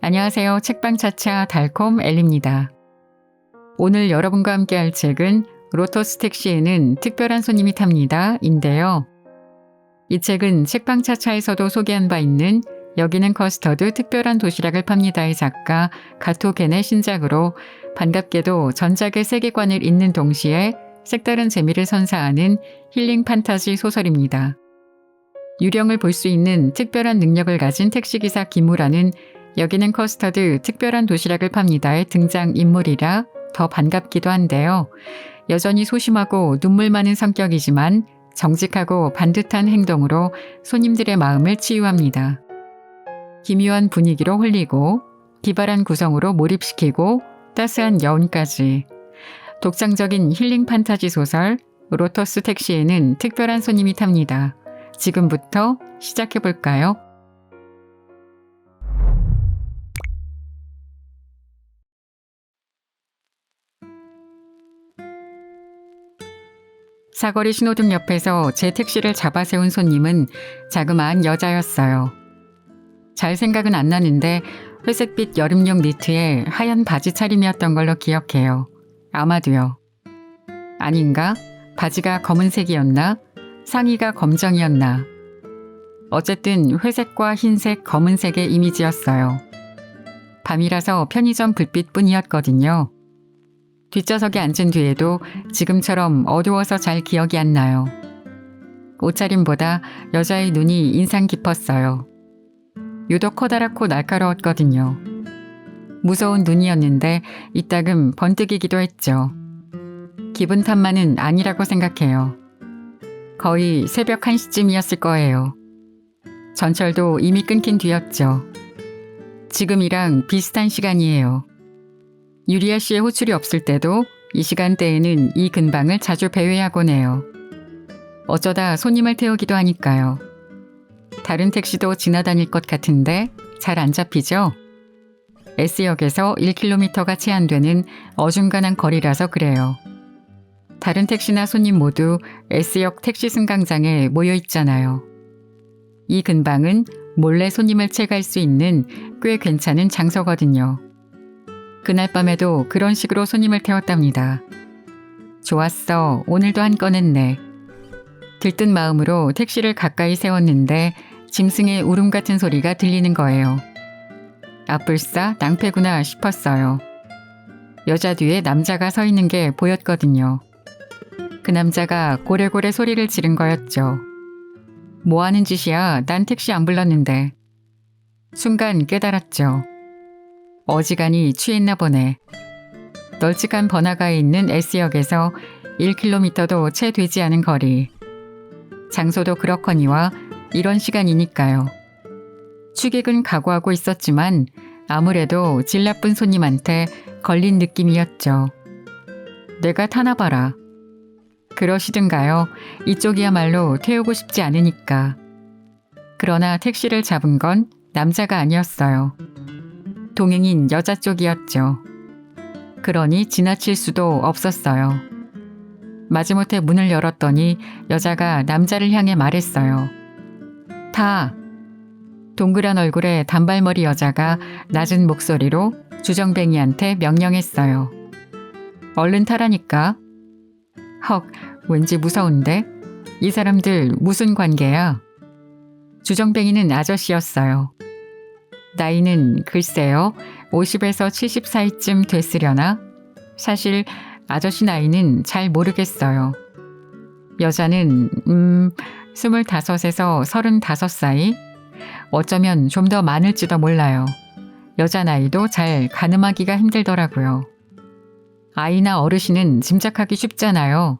안녕하세요. 책방차차 달콤 엘리입니다. 오늘 여러분과 함께 할 책은 로터스 택시에는 특별한 손님이 탑니다. 인데요. 이 책은 책방차차에서도 소개한 바 있는 여기는 커스터드 특별한 도시락을 팝니다의 작가 가토 겐의 신작으로 반갑게도 전작의 세계관을 잇는 동시에 색다른 재미를 선사하는 힐링 판타지 소설입니다. 유령을 볼 수 있는 특별한 능력을 가진 택시기사 김우라는 여기는 커스터드 특별한 도시락을 팝니다의 등장 인물이라 더 반갑기도 한데요. 여전히 소심하고 눈물 많은 성격이지만 정직하고 반듯한 행동으로 손님들의 마음을 치유합니다. 기묘한 분위기로 홀리고 기발한 구성으로 몰입시키고 따스한 여운까지 독창적인 힐링 판타지 소설 로터스 택시에는 특별한 손님이 탑니다. 지금부터 시작해 볼까요? 사거리 신호등 옆에서 제 택시를 잡아 세운 손님은 자그마한 여자였어요. 잘 생각은 안 나는데 회색빛 여름용 니트에 하얀 바지 차림이었던 걸로 기억해요. 아마도요. 아닌가? 바지가 검은색이었나? 상의가 검정이었나? 어쨌든 회색과 흰색, 검은색의 이미지였어요. 밤이라서 편의점 불빛뿐이었거든요. 뒷좌석에 앉은 뒤에도 지금처럼 어두워서 잘 기억이 안 나요. 옷차림보다 여자의 눈이 인상 깊었어요. 유독 커다랗고 날카로웠거든요. 무서운 눈이었는데 이따금 번뜩이기도 했죠. 기분 탓만은 아니라고 생각해요. 거의 새벽 1시쯤이었을 거예요. 전철도 이미 끊긴 뒤였죠. 지금이랑 비슷한 시간이에요. 유리아 씨의 호출이 없을 때도 이 시간대에는 이 근방을 자주 배회하곤 해요. 어쩌다 손님을 태우기도 하니까요. 다른 택시도 지나다닐 것 같은데 잘 안 잡히죠? S역에서 1km가 채 안 되는 어중간한 거리라서 그래요. 다른 택시나 손님 모두 S역 택시 승강장에 모여 있잖아요. 이 근방은 몰래 손님을 채갈 수 있는 꽤 괜찮은 장소거든요. 그날 밤에도 그런 식으로 손님을 태웠답니다. 좋았어. 오늘도 한 건 했네. 들뜬 마음으로 택시를 가까이 세웠는데 짐승의 울음 같은 소리가 들리는 거예요. 아뿔싸 낭패구나 싶었어요. 여자 뒤에 남자가 서 있는 게 보였거든요. 그 남자가 고래고래 소리를 지른 거였죠. 뭐 하는 짓이야? 난 택시 안 불렀는데. 순간 깨달았죠. 어지간히 취했나 보네. 널찍한 번화가에 있는 S역에서 1km도 채 되지 않은 거리. 장소도 그렇거니와 이런 시간이니까요. 취객은 각오하고 있었지만 아무래도 질 나쁜 손님한테 걸린 느낌이었죠. 내가 타나 봐라. 그러시든가요. 이쪽이야말로 태우고 싶지 않으니까. 그러나 택시를 잡은 건 남자가 아니었어요. 동행인 여자 쪽이었죠. 그러니 지나칠 수도 없었어요. 마지못해 문을 열었더니 여자가 남자를 향해 말했어요. 타. 동그란 얼굴의 단발머리 여자가 낮은 목소리로 주정뱅이한테 명령했어요. 얼른 타라니까. 헉, 왠지 무서운데? 이 사람들 무슨 관계야? 주정뱅이는 아저씨였어요. 나이는 글쎄요, 50에서 70 사이쯤 됐으려나? 사실 아저씨 나이는 잘 모르겠어요. 여자는, 음, 25에서 35 사이? 어쩌면 좀 더 많을지도 몰라요. 여자 나이도 잘 가늠하기가 힘들더라고요. 아이나 어르신은 짐작하기 쉽잖아요.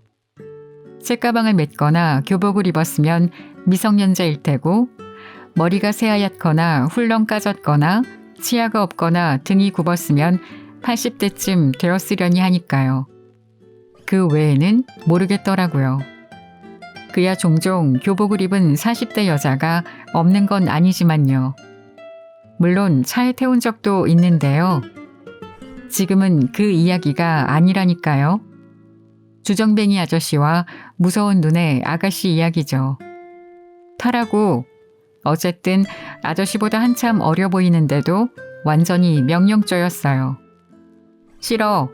책가방을 맸거나 교복을 입었으면 미성년자일 테고 머리가 새하얗거나 훌렁 까졌거나 치아가 없거나 등이 굽었으면 80대쯤 되었으려니 하니까요. 그 외에는 모르겠더라고요. 그야 종종 교복을 입은 40대 여자가 없는 건 아니지만요. 물론 차에 태운 적도 있는데요. 지금은 그 이야기가 아니라니까요. 주정뱅이 아저씨와 무서운 눈의 아가씨 이야기죠. 타라고 어쨌든 아저씨보다 한참 어려 보이는데도 완전히 명령조였어요. 싫어.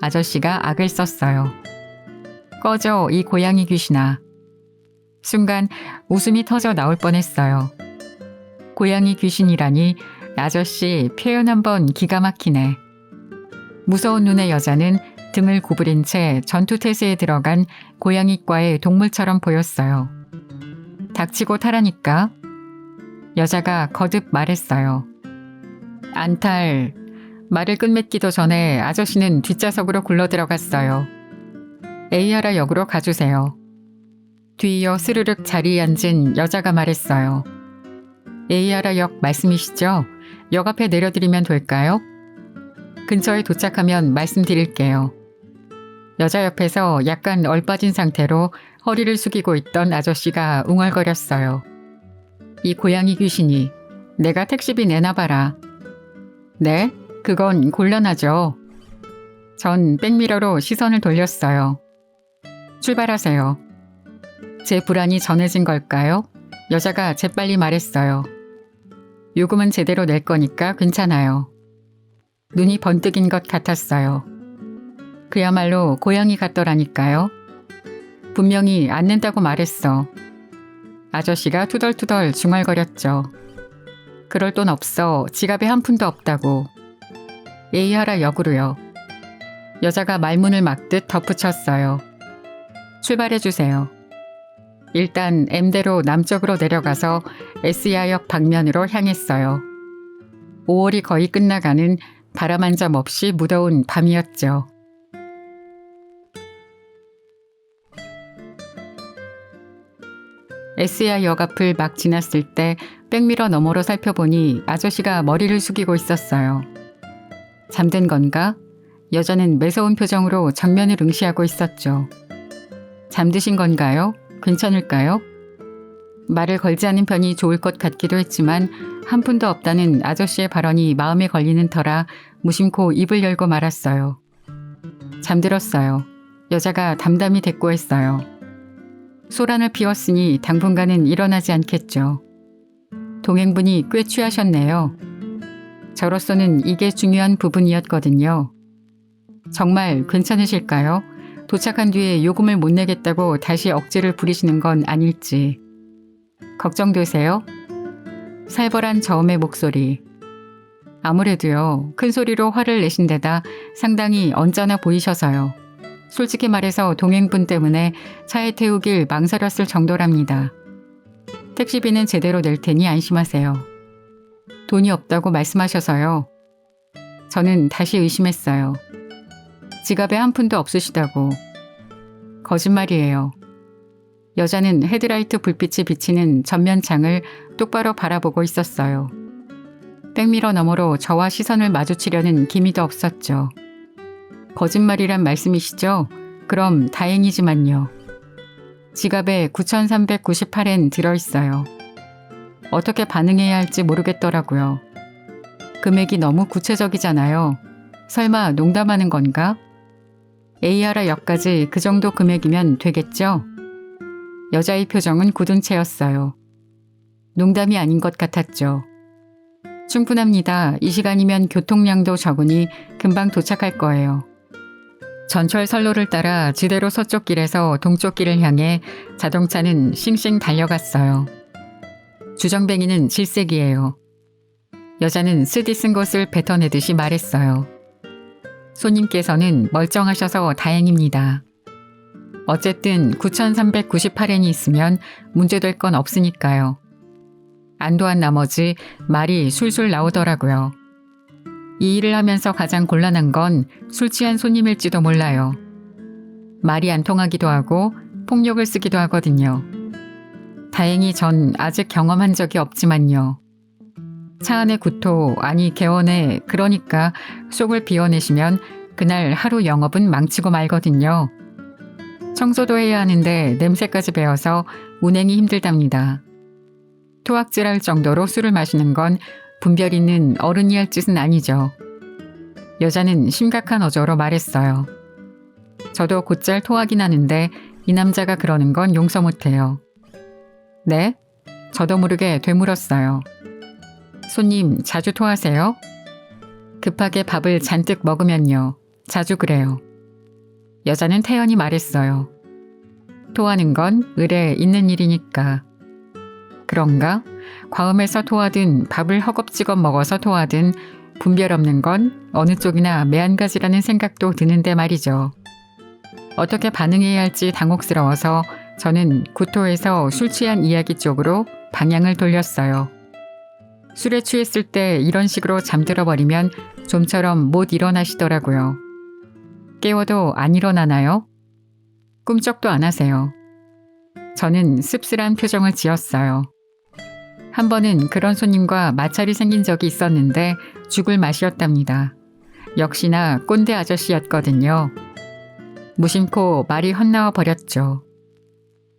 아저씨가 악을 썼어요. 꺼져, 이 고양이 귀신아. 순간 웃음이 터져 나올 뻔했어요. 고양이 귀신이라니 아저씨 표현 한번 기가 막히네. 무서운 눈의 여자는 등을 구부린 채 전투태세에 들어간 고양이과의 동물처럼 보였어요. 닥치고 타라니까. 여자가 거듭 말했어요. 안탈. 말을 끝맺기도 전에 아저씨는 뒷좌석으로 굴러 들어갔어요. 에이아라 역으로 가주세요. 뒤이어 스르륵 자리에 앉은 여자가 말했어요. 에이아라 역 말씀이시죠? 역 앞에 내려드리면 될까요? 근처에 도착하면 말씀드릴게요. 여자 옆에서 약간 얼빠진 상태로 허리를 숙이고 있던 아저씨가 웅얼거렸어요. 이 고양이 귀신이 내가 택시비 내놔봐라. 네? 그건 곤란하죠. 전 백미러로 시선을 돌렸어요. 출발하세요. 제 불안이 전해진 걸까요? 여자가 재빨리 말했어요. 요금은 제대로 낼 거니까 괜찮아요. 눈이 번뜩인 것 같았어요. 그야말로 고양이 같더라니까요. 분명히 안 낸다고 말했어. 아저씨가 투덜투덜 중얼거렸죠. 그럴 돈 없어. 지갑에 한 푼도 없다고. 예의하라 역으로요. 여자가 말문을 막듯 덧붙였어요. 출발해 주세요. 일단 M대로 남쪽으로 내려가서 S야역 방면으로 향했어요. 5월이 거의 끝나가는 바람 한 점 없이 무더운 밤이었죠. S야 역 앞을 막 지났을 때 백미러 너머로 살펴보니 아저씨가 머리를 숙이고 있었어요. 잠든 건가? 여자는 매서운 표정으로 정면을 응시하고 있었죠. 잠드신 건가요? 괜찮을까요? 말을 걸지 않은 편이 좋을 것 같기도 했지만 한 푼도 없다는 아저씨의 발언이 마음에 걸리는 터라 무심코 입을 열고 말았어요. 잠들었어요. 여자가 담담히 대꾸했어요. 소란을 피웠으니 당분간은 일어나지 않겠죠. 동행분이 꽤 취하셨네요. 저로서는 이게 중요한 부분이었거든요. 정말 괜찮으실까요? 도착한 뒤에 요금을 못 내겠다고 다시 억지를 부리시는 건 아닐지. 걱정되세요? 살벌한 저음의 목소리. 아무래도요, 큰 소리로 화를 내신 데다 상당히 언짢아 보이셔서요. 솔직히 말해서 동행분 때문에 차에 태우길 망설였을 정도랍니다. 택시비는 제대로 낼 테니 안심하세요. 돈이 없다고 말씀하셔서요. 저는 다시 의심했어요. 지갑에 한 푼도 없으시다고. 거짓말이에요. 여자는 헤드라이트 불빛이 비치는 전면창을 똑바로 바라보고 있었어요. 백미러 너머로 저와 시선을 마주치려는 기미도 없었죠. 거짓말이란 말씀이시죠? 그럼 다행이지만요. 지갑에 9,398엔 들어있어요. 어떻게 반응해야 할지 모르겠더라고요. 금액이 너무 구체적이잖아요. 설마 농담하는 건가? 에이아라 역까지 그 정도 금액이면 되겠죠? 여자의 표정은 굳은 채였어요. 농담이 아닌 것 같았죠. 충분합니다. 이 시간이면 교통량도 적으니 금방 도착할 거예요. 전철 선로를 따라 지대로 서쪽 길에서 동쪽 길을 향해 자동차는 싱싱 달려갔어요. 주정뱅이는 질색이에요. 여자는 쓰디 쓴 것을 뱉어내듯이 말했어요. 손님께서는 멀쩡하셔서 다행입니다. 어쨌든 9,398엔이 있으면 문제될 건 없으니까요. 안도한 나머지 말이 술술 나오더라고요. 이 일을 하면서 가장 곤란한 건 술 취한 손님일지도 몰라요. 말이 안 통하기도 하고 폭력을 쓰기도 하거든요. 다행히 전 아직 경험한 적이 없지만요. 차 안의 구토, 아니 개원에 그러니까 속을 비워내시면 그날 하루 영업은 망치고 말거든요. 청소도 해야 하는데 냄새까지 배어서 운행이 힘들답니다. 토악질할 정도로 술을 마시는 건 분별 있는 어른이 할 짓은 아니죠. 여자는 심각한 어조로 말했어요. 저도 곧잘 토하긴 하는데 이 남자가 그러는 건 용서 못해요. 네? 저도 모르게 되물었어요. 손님, 자주 토하세요? 급하게 밥을 잔뜩 먹으면요. 자주 그래요. 여자는 태연히 말했어요. 토하는 건 을에 있는 일이니까. 그런가? 과음해서 토하든 밥을 허겁지겁 먹어서 토하든 분별 없는 건 어느 쪽이나 매한가지라는 생각도 드는데 말이죠. 어떻게 반응해야 할지 당혹스러워서 저는 구토에서 술 취한 이야기 쪽으로 방향을 돌렸어요. 술에 취했을 때 이런 식으로 잠들어 버리면 좀처럼 못 일어나시더라고요. 깨워도 안 일어나나요? 꿈쩍도 안 하세요. 저는 씁쓸한 표정을 지었어요. 한 번은 그런 손님과 마찰이 생긴 적이 있었는데 죽을 맛이었답니다. 역시나 꼰대 아저씨였거든요. 무심코 말이 헛나와 버렸죠.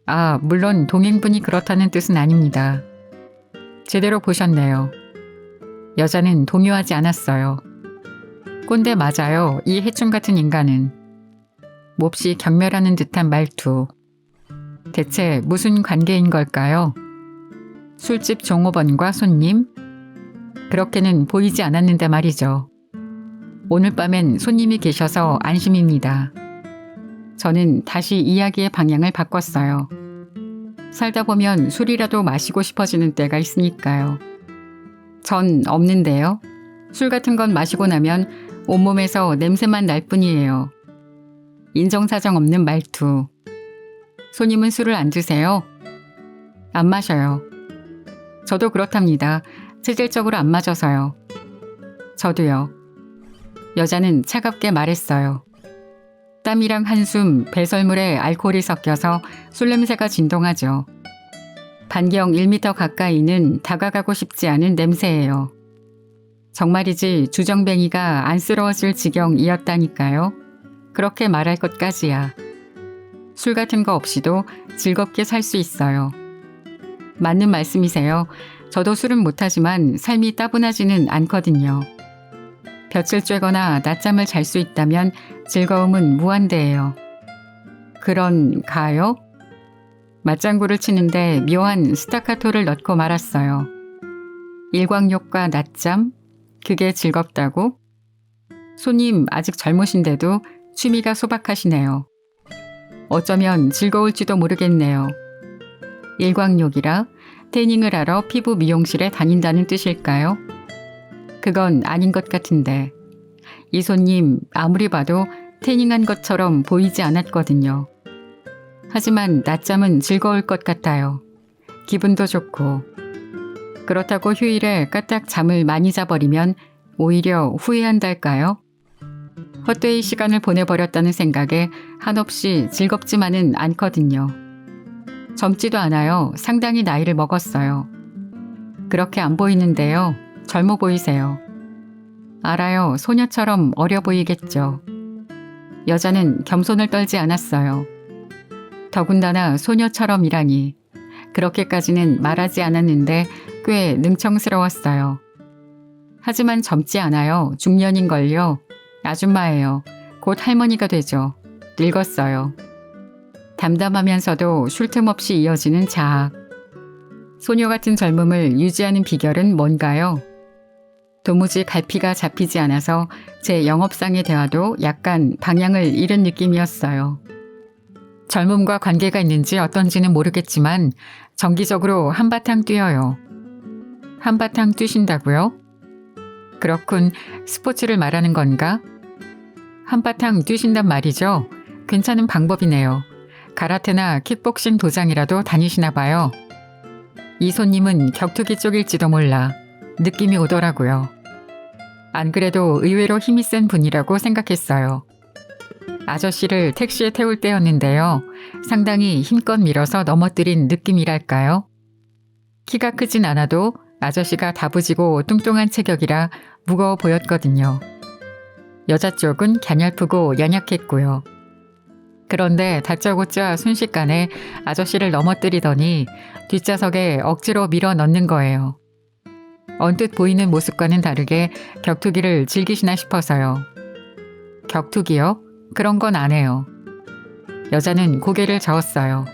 아, 물론 동행분이 그렇다는 뜻은 아닙니다. 제대로 보셨네요. 여자는 동요하지 않았어요. 꼰대 맞아요. 이 해충 같은 인간은. 몹시 경멸하는 듯한 말투. 대체 무슨 관계인 걸까요? 술집 종업원과 손님? 그렇게는 보이지 않았는데 말이죠. 오늘 밤엔 손님이 계셔서 안심입니다. 저는 다시 이야기의 방향을 바꿨어요. 살다 보면 술이라도 마시고 싶어지는 때가 있으니까요. 전 없는데요. 술 같은 건 마시고 나면 온몸에서 냄새만 날 뿐이에요. 인정사정 없는 말투. 손님은 술을 안 드세요? 안 마셔요. 저도 그렇답니다. 체질적으로 안 맞아서요. 저도요. 여자는 차갑게 말했어요. 땀이랑 한숨, 배설물에 알코올이 섞여서 술 냄새가 진동하죠. 반경 1미터 가까이는 다가가고 싶지 않은 냄새예요. 정말이지 주정뱅이가 안쓰러워질 지경이었다니까요. 그렇게 말할 것까지야. 술 같은 거 없이도 즐겁게 살 수 있어요. 맞는 말씀이세요. 저도 술은 못하지만 삶이 따분하지는 않거든요. 볕을 쬐거나 낮잠을 잘 수 있다면 즐거움은 무한대예요. 그런가요? 맞장구를 치는데 묘한 스타카토를 넣고 말았어요. 일광욕과 낮잠? 그게 즐겁다고? 손님 아직 젊으신데도 취미가 소박하시네요. 어쩌면 즐거울지도 모르겠네요. 일광욕이라 태닝을 하러 피부 미용실에 다닌다는 뜻일까요? 그건 아닌 것 같은데. 이 손님 아무리 봐도 태닝한 것처럼 보이지 않았거든요. 하지만 낮잠은 즐거울 것 같아요. 기분도 좋고. 그렇다고 휴일에 까딱 잠을 많이 자버리면 오히려 후회한달까요? 헛되이 시간을 보내버렸다는 생각에 한없이 즐겁지만은 않거든요. 젊지도 않아요. 상당히 나이를 먹었어요. 그렇게 안 보이는데요. 젊어 보이세요. 알아요. 소녀처럼 어려 보이겠죠. 여자는 겸손을 떨지 않았어요. 더군다나 소녀처럼이라니. 그렇게까지는 말하지 않았는데 꽤 능청스러웠어요. 하지만 젊지 않아요. 중년인걸요. 아줌마예요. 곧 할머니가 되죠. 늙었어요. 담담하면서도 쉴 틈 없이 이어지는 자학. 소녀 같은 젊음을 유지하는 비결은 뭔가요? 도무지 갈피가 잡히지 않아서 제 영업상의 대화도 약간 방향을 잃은 느낌이었어요. 젊음과 관계가 있는지 어떤지는 모르겠지만 정기적으로 한바탕 뛰어요. 한바탕 뛰신다고요? 그렇군. 스포츠를 말하는 건가? 한바탕 뛰신단 말이죠. 괜찮은 방법이네요. 가라테나 킥복싱 도장이라도 다니시나 봐요. 이 손님은 격투기 쪽일지도 몰라. 느낌이 오더라고요. 안 그래도 의외로 힘이 센 분이라고 생각했어요. 아저씨를 택시에 태울 때였는데요. 상당히 힘껏 밀어서 넘어뜨린 느낌이랄까요? 키가 크진 않아도 아저씨가 다부지고 뚱뚱한 체격이라 무거워 보였거든요. 여자 쪽은 갸냘프고 연약했고요. 그런데 다짜고짜 순식간에 아저씨를 넘어뜨리더니 뒷좌석에 억지로 밀어 넣는 거예요. 언뜻 보이는 모습과는 다르게 격투기를 즐기시나 싶어서요. 격투기요? 그런 건 안 해요. 여자는 고개를 저었어요.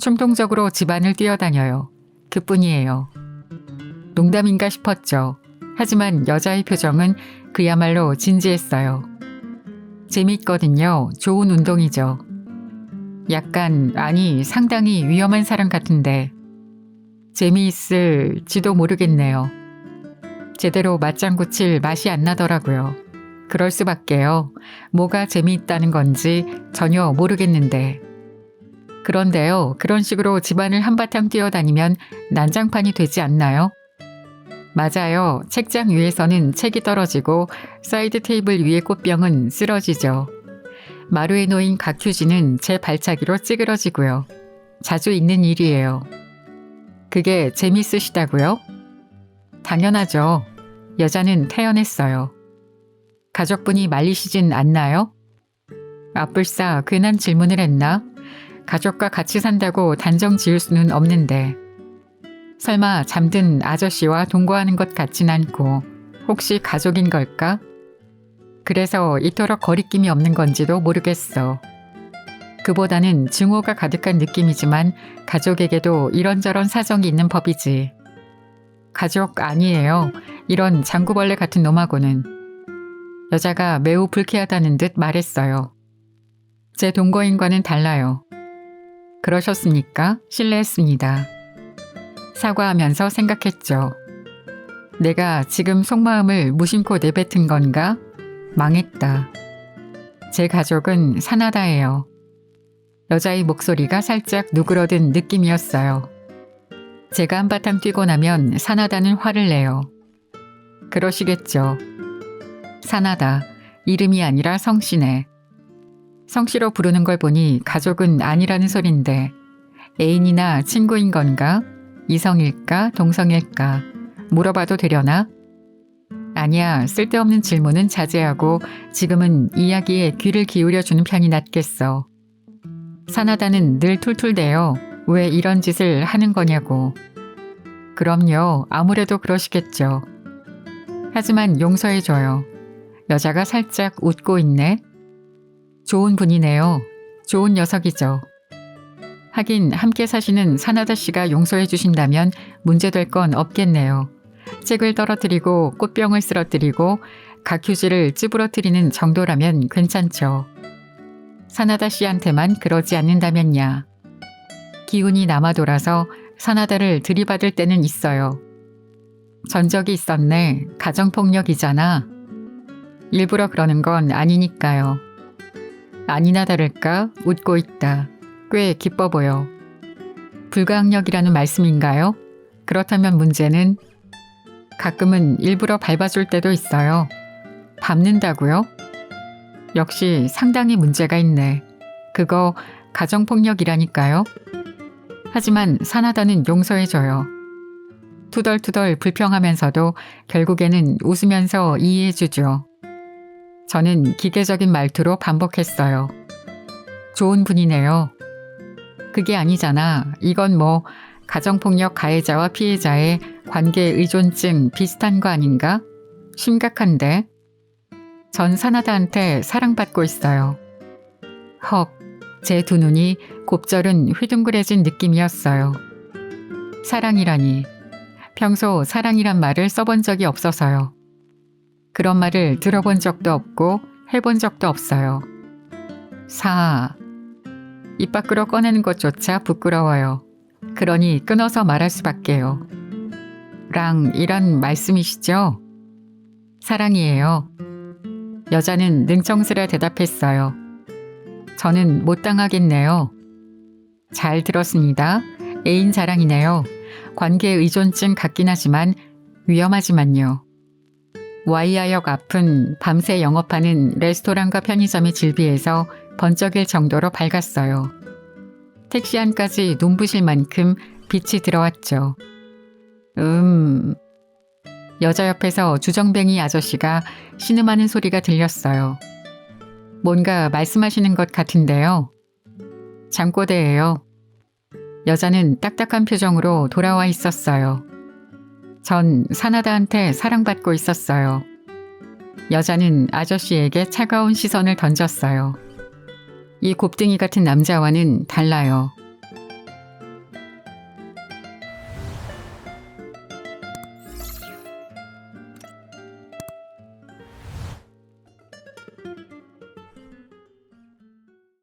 충동적으로 집안을 뛰어다녀요. 그뿐이에요. 농담인가 싶었죠. 하지만 여자의 표정은 그야말로 진지했어요. 재밌거든요. 좋은 운동이죠. 약간, 아니, 상당히 위험한 사람 같은데. 재미있을지도 모르겠네요. 제대로 맞장구 칠 맛이 안 나더라고요. 그럴 수밖에요. 뭐가 재미있다는 건지 전혀 모르겠는데. 그런데요, 그런 식으로 집안을 한바탕 뛰어다니면 난장판이 되지 않나요? 맞아요. 책장 위에서는 책이 떨어지고 사이드 테이블 위의 꽃병은 쓰러지죠. 마루에 놓인 각휴지는 제 발차기로 찌그러지고요. 자주 있는 일이에요. 그게 재밌으시다고요? 당연하죠. 여자는 태연했어요. 가족분이 말리시진 않나요? 아뿔싸 괜한 질문을 했나? 가족과 같이 산다고 단정 지을 수는 없는데. 설마 잠든 아저씨와 동거하는 것 같진 않고 혹시 가족인 걸까? 그래서 이토록 거리낌이 없는 건지도 모르겠어. 그보다는 증오가 가득한 느낌이지만 가족에게도 이런저런 사정이 있는 법이지. 가족 아니에요. 이런 장구벌레 같은 놈하고는. 여자가 매우 불쾌하다는 듯 말했어요. 제 동거인과는 달라요. 그러셨습니까? 실례했습니다. 사과하면서 생각했죠. 내가 지금 속마음을 무심코 내뱉은 건가? 망했다. 제 가족은 사나다예요. 여자의 목소리가 살짝 누그러든 느낌이었어요. 제가 한바탕 뛰고 나면 사나다는 화를 내요. 그러시겠죠. 사나다. 이름이 아니라 성씨네. 성씨로 부르는 걸 보니 가족은 아니라는 소린데 애인이나 친구인 건가? 이성일까? 동성일까? 물어봐도 되려나? 아니야, 쓸데없는 질문은 자제하고 지금은 이야기에 귀를 기울여주는 편이 낫겠어. 사나다는 늘 툴툴대요. 왜 이런 짓을 하는 거냐고. 그럼요, 아무래도 그러시겠죠. 하지만 용서해줘요. 여자가 살짝 웃고 있네. 좋은 분이네요. 좋은 녀석이죠. 하긴 함께 사시는 사나다 씨가 용서해 주신다면 문제될 건 없겠네요. 책을 떨어뜨리고 꽃병을 쓰러뜨리고 각휴지를 찌부러뜨리는 정도라면 괜찮죠. 사나다 씨한테만 그러지 않는다면야. 기운이 남아 돌아서 사나다를 들이받을 때는 있어요. 전적이 있었네. 가정폭력이잖아. 일부러 그러는 건 아니니까요. 아니나 다를까 웃고 있다. 꽤 기뻐 보여. 불가항력이라는 말씀인가요? 그렇다면 문제는 가끔은 일부러 밟아줄 때도 있어요. 밟는다고요? 역시 상당히 문제가 있네. 그거 가정폭력이라니까요. 하지만 사나다는 용서해줘요. 투덜투덜 불평하면서도 결국에는 웃으면서 이해해주죠. 저는 기계적인 말투로 반복했어요. 좋은 분이네요. 그게 아니잖아. 이건 뭐 가정폭력 가해자와 피해자의 관계 의존증 비슷한 거 아닌가? 심각한데? 전 사나다한테 사랑받고 있어요. 헉, 제 두 눈이 곱절은 휘둥그레진 느낌이었어요. 사랑이라니. 평소 사랑이란 말을 써본 적이 없어서요. 그런 말을 들어본 적도 없고 해본 적도 없어요. 사. 입 밖으로 꺼내는 것조차 부끄러워요. 그러니 끊어서 말할 수밖에요. 랑 이란 말씀이시죠? 사랑이에요. 여자는 능청스레 대답했어요. 저는 못 당하겠네요. 잘 들었습니다. 애인 자랑이네요. 관계 의존증 같긴 하지만 위험하지만요. 와이아역 앞은 밤새 영업하는 레스토랑과 편의점의 질비에서 번쩍일 정도로 밝았어요. 택시 안까지 눈부실 만큼 빛이 들어왔죠. 음. 여자 옆에서 주정뱅이 아저씨가 신음하는 소리가 들렸어요. 뭔가 말씀하시는 것 같은데요. 잠꼬대예요. 여자는 딱딱한 표정으로 돌아와 있었어요. 전 사나다한테 사랑받고 있었어요. 여자는 아저씨에게 차가운 시선을 던졌어요. 이 곱등이 같은 남자와는 달라요.